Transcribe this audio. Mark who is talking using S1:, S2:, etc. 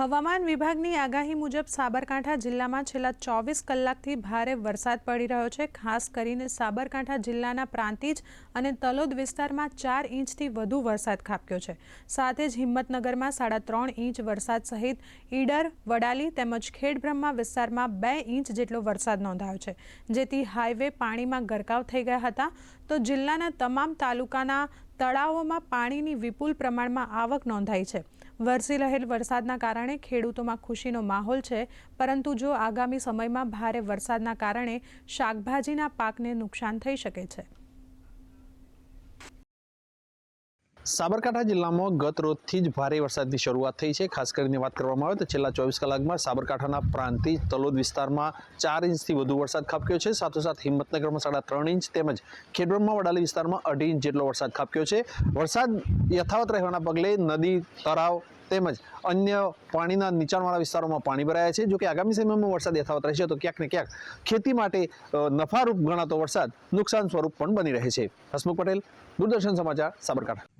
S1: હવામાન વિભાગની આગાહી મુજબ સાબરકાંઠા જિલ્લામાં છેલ્લા ચોવીસ કલાકથી ભારે વરસાદ પડી રહ્યો છે. ખાસ કરીને સાબરકાંઠા જિલ્લાના પ્રાંતિજ અને તલોદ વિસ્તારમાં ચાર ઇંચથી વધુ વરસાદ ખાબક્યો છે. સાથે જ હિંમતનગરમાં સાડા ત્રણ ઇંચ વરસાદ સહિત ઈડર, વડાલી તેમજ ખેડબ્રહ્મા વિસ્તારમાં બે ઇંચ જેટલો વરસાદ નોંધાયો છે. જેથી હાઈવે પાણીમાં ગરકાવ થઈ ગયા હતા. તો જિલ્લાના તમામ તાલુકાના તળાવોમાં પાણીની વિપુલ પ્રમાણમાં આવક નોંધાઈ છે. વરસી રહેલ વરસાદના કારણે ખેડૂતોમાં ખુશીનો માહોલ છે, પરંતુ જો આગામી સમયમાં ભારે વરસાદના કારણે શાકભાજીના પાકને નુકસાન થઈ શકે છે.
S2: સાબરકાંઠા જિલ્લામાં ગત રોજથી જ ભારે વરસાદની શરૂઆત થઈ છે. ખાસ કરીને વાત કરવામાં આવે તો છેલ્લા ચોવીસ કલાકમાં સાબરકાંઠાના પ્રાંતિજ તલોદ વિસ્તારમાં ચાર ઇંચથી વધુ વરસાદ ખાબક્યો છે. સાથોસાથ હિંમતનગરમાં સાડા ત્રણ ઇંચ તેમજ ખેડબ્રહ્મા વડાલી વિસ્તારમાં અઢી ઇંચ જેટલો વરસાદ ખાબક્યો છે. વરસાદ યથાવત રહેવાના પગલે નદી, તળાવ તેમજ અન્ય પાણીના નીચાણવાળા વિસ્તારોમાં પાણી ભરાયા છે. જો કે આગામી સમયમાં વરસાદ યથાવત રહેશે તો ક્યાંક ને ક્યાંક ખેતી માટે નફારૂપ ગણાતો વરસાદ નુકસાન સ્વરૂપ પણ બની રહે છે. હસમુખ પટેલ, દૂરદર્શન સમાચાર, સાબરકાંઠા.